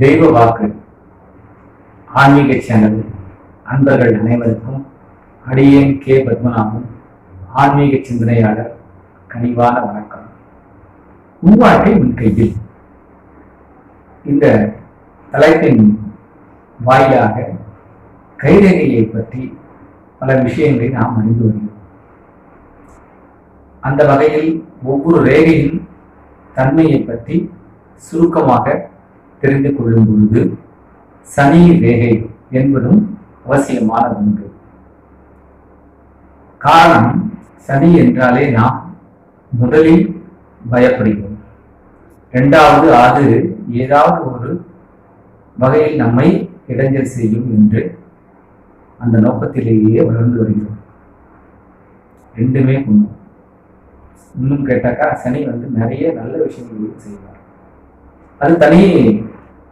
தெய்வ வாக்கு. ஆன்மீக சேனல் அன்பர்கள் அனைவருக்கும் அடியேன் கே. பத்மநாபன் ஆன்மீக சிந்தனையாளர் கனிவான வணக்கம். உள்வாழ்க்கை உன் கையில். இந்த தலைப்பின் வாயிலாக கைரேகையை பற்றி பல விஷயங்களை நாம் அறிந்து வருகிறோம். அந்த வகையில் ஒவ்வொரு ரேகையின் தன்மையை பற்றி சுருக்கமாக தெரிந்து கொள்ளும் பொழுது சனி ரேகை என்பதும் அவசியமான ஒன்று. காரணம் சனி என்றாலே நாம் முதலில் பயப்படுகிறோம். இரண்டாவது அது ஏதாவது ஒரு வகையில் நம்மை இடைஞ்சல் செய்யும் என்று அந்த நோக்கத்திலேயே வளர்ந்து வருகிறோம். ரெண்டுமே உண்மை இன்னும் கேட்டாக்கா சனி வந்து நிறைய நல்ல விஷயங்களையும் செய்வார். அது தனி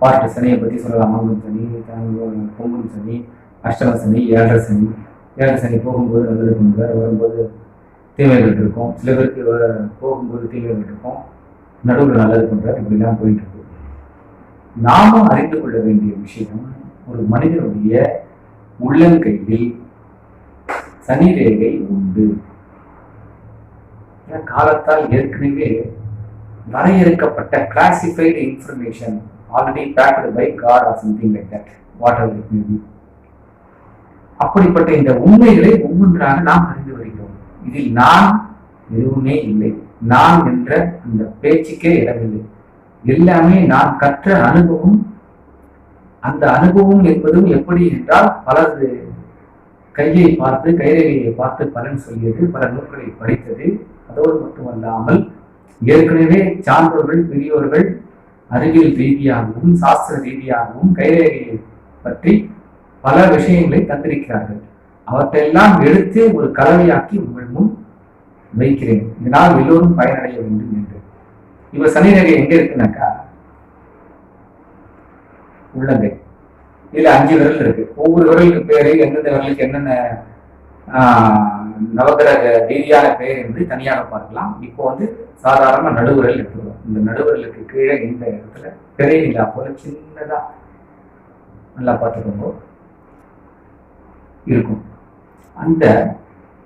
பாட்டு சனியை பற்றி சொல்லலாம். மாங்கும் சனி த- பொங்கும் சனி அஷ்டம சனி ஏழரை சனி. ஏழரை சனி போகும்போது நல்லது பண்ணுவார் வரும்போது தீமைகள் இருக்கும். சில பேருக்கு போகும்போது தீமைகள் இருக்கும். நடுவில் நல்லது பண்றார். இப்படிலாம் போயிட்டு இருக்கு நாமும் அறிந்து கொள்ள வேண்டிய விஷயம் ஒரு மனிதனுடைய உள்ளங்கையில் சனி ரேகை உண்டு. காலத்தால் ஏற்கனவே வரையறுக்கப்பட்ட classified information already packed by God or something like that what or it maybe அப்படிப்பட்ட இந்த உண்மைகளை ஒவ்வொன்றாக நாம் அறிந்து வருகிறோம். இதில் நான் எதுவுமே இல்லை. நான் என்ற அந்த பேச்சுக்கே இடமில்லை. எல்லாமே நான் கற்ற அனுபவம். அந்த அனுபவம் என்பதும் எப்படி என்றால் பலரது கையை பார்த்து கைரேகையை பார்த்து பலன் சொல்லியது பல நூல்களை படித்தது. அதோடு மட்டுமல்லாமல் ஏற்கனவே சான்றோர்கள் பெரியோர்கள் அறிவியல் ரீதியாகவும் சாஸ்திர ரீதியாகவும் கைரேகையை பற்றி பல விஷயங்களை தந்திருக்கிறார்கள். அவற்றையெல்லாம் எடுத்து ஒரு கலவையாக்கி உங்கள் முன் வைக்கிறேன். இதனால் எல்லோரும் பயனடைய வேண்டும் என்று. இவர் சனி ரேகை எங்க இருக்குனாக்கா? உள்ளங்கை. இதுல அஞ்சு விரல் இருக்கு. ஒவ்வொரு விரலுக்கு பேரு எந்தெந்த விரலுக்கு என்னென்ன ஆஹ், நவகிரக ரீதியான பெயர் என்று தனியாக பார்க்கலாம். இப்போ வந்து சாதாரண நடுவுரல் எடுத்துக்கிறோம் இந்த நடுவுரலுக்கு கீழே இந்த இடத்துல பெரிய நிலா போல சின்னதா நல்லா பார்த்துக்கோங்க. இருக்கும். அந்த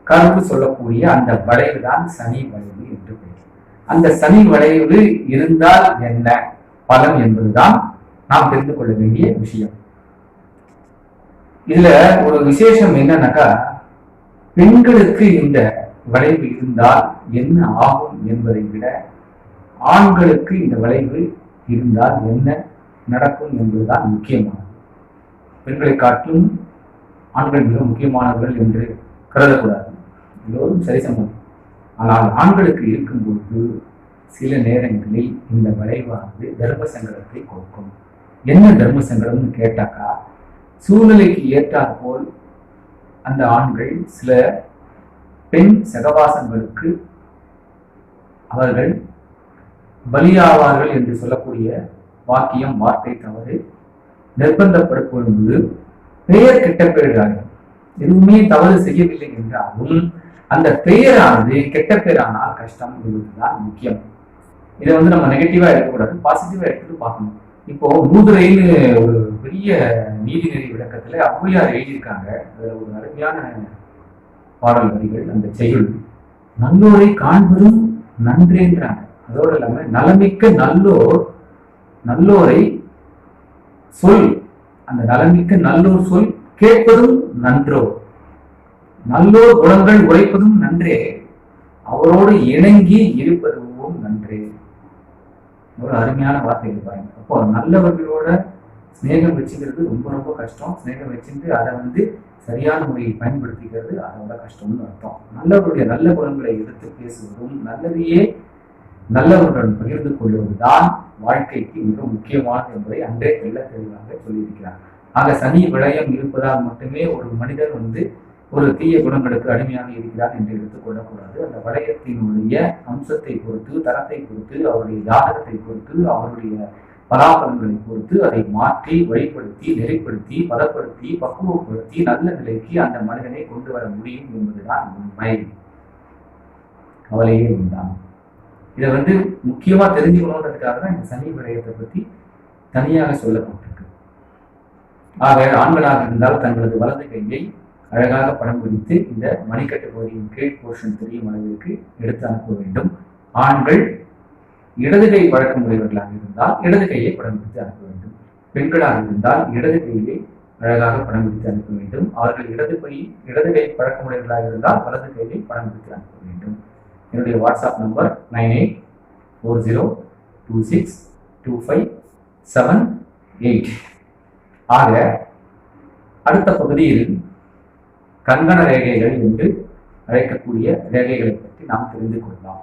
கனவு சொல்லக்கூடிய அந்த வளைவு தான் சனி வளைவு என்று பெயர். அந்த சனி வளைவு இருந்தால் என்ன? பலன் என்பதுதான் நாம் தெரிந்து கொள்ள வேண்டிய விஷயம். இதுல ஒரு விசேஷம் என்னன்னாக்கா பெண்களுக்கு இந்த வளைவு இருந்தால் என்ன ஆகும் என்பதை விட ஆண்களுக்கு இந்த வளைவு இருந்தால் என்ன நடக்கும் என்பதுதான் முக்கியமானது. பெண்களை காட்டும் ஆண்கள் மிக முக்கியமானவர்கள் என்று கருதக்கூடாது. எல்லோரும் சரிசமம். ஆனால் ஆண்களுக்கு இருக்கும்போது சில நேரங்களில் இந்த வளைவானது தர்ம சங்கடத்தை கொடுக்கும். என்ன தர்ம சங்கடம்னு கேட்டாக்கா சூழ்நிலைக்கு ஏற்றாற்போல் அந்த ஆண்கள் சில பெண் சகவாசங்களுக்கு அவர்கள் பலியாவார்கள் என்று சொல்லக்கூடிய வாக்கியம் வார்த்தை தவறு நிர்பந்தப்படுத்தும் பொழுது பெயர் கெட்ட எதுவுமே தவறு செய்யவில்லை என்றாலும் அந்த பெயரானது கெட்ட பெயரானால் கஷ்டம் என்பதுதான் முக்கியம். இதை வந்து நம்ம நெகட்டிவா எடுக்கக்கூடாது பாசிட்டிவா எடுத்துட்டு பார்க்கணும். இப்போ மூதுரைன்னு ஒரு பெரிய நீதிநெறி விளக்கத்துல ஔவையார் எழுதியிருக்காங்க. அதுல ஒரு அருமையான பாடல் வரிகள் அந்த செயல் நல்லோரை காண்பதும் நன்றேன்றாங்க. அதோடு இல்லாம நலமிக்க நல்லோர் நல்லோரை சொல். அந்த நலமிக்க நல்லோர் சொல் கேட்பதும் நன்றோ. நல்லோர் குணங்கள் உழைப்பதும் நன்றே. அவரோடு இணங்கி இருப்பதுவும் நன்றே. ஒரு அருமையான வார்த்தைகள் பாருங்க. அப்போ நல்லவர்களோட சிநேகம் வச்சுக்கிறது ரொம்ப ரொம்ப கஷ்டம். சிநேகம் வச்சுட்டு அதை வந்து சரியான முறையை பயன்படுத்திக்கிறது அதோட கஷ்டம்னு அர்த்தம். நல்லவருடைய நல்ல குணங்களை எடுத்து பேசுவதும் நல்லதையே நல்லவருடன் பகிர்ந்து கொள்வதுதான் வாழ்க்கைக்கு மிக முக்கியமானது என்பதை அன்றே தெல்ல தெளிவாக சொல்லியிருக்கிறார். ஆக சனி விளையம் இருப்பதால் மட்டுமே ஒரு மனிதர் வந்து ஒரு தீய குணங்களுக்கு அடிமையாக இருக்கிறார் என்று எடுத்துக்கொள்ளக்கூடாது அந்த வளையத்தினுடைய அம்சத்தை பொறுத்து தரத்தை பொறுத்து அவருடைய ஜாதகத்தை பொறுத்து அவருடைய பராபலன்களை பொறுத்து அதை மாற்றி வழிப்படுத்தி நெறிப்படுத்தி பதப்படுத்தி பக்குவப்படுத்தி நல்ல நிலைக்கு அந்த மனிதனை கொண்டு வர முடியும் என்பதுதான் உண்மை. கவலையே உண்டாம் இதை வந்து முக்கியமா தெரிஞ்சுக்கணுன்றதுக்காக தான் இந்த சனி விடயத்தை பத்தி தனியாக சொல்லப்பட்டிருக்கு. ஆக ஆண்களாக இருந்தால் தங்களது வலது கையை அழகாக படம் பிடித்து இந்த மணிக்கட்டு பகுதியின் கீழ் போர்ஷன் தெரியும் அளவிற்கு எடுத்து அனுப்ப வேண்டும். ஆண்கள் இடது கை பழக்கமுடையவர்களாக இருந்தால் இடது கையை படம் பிடித்து அனுப்ப வேண்டும். பெண்களாக இருந்தால் இடது கையை அழகாக படம் பிடித்து அனுப்ப வேண்டும். அவர்கள் இடது கை இடது கை பழக்கமுடையவர்களாக இருந்தால் வலது கையை படம் பிடித்து அனுப்ப வேண்டும். என்னுடைய WhatsApp number nine eight four zero two six two five seven eight. ஆக அடுத்த பகுதியில் கங்கண ரேகைகள் என்று அழைக்கக்கூடிய ரேகைகளை பற்றி நாம் தெரிந்து கொள்ளலாம்.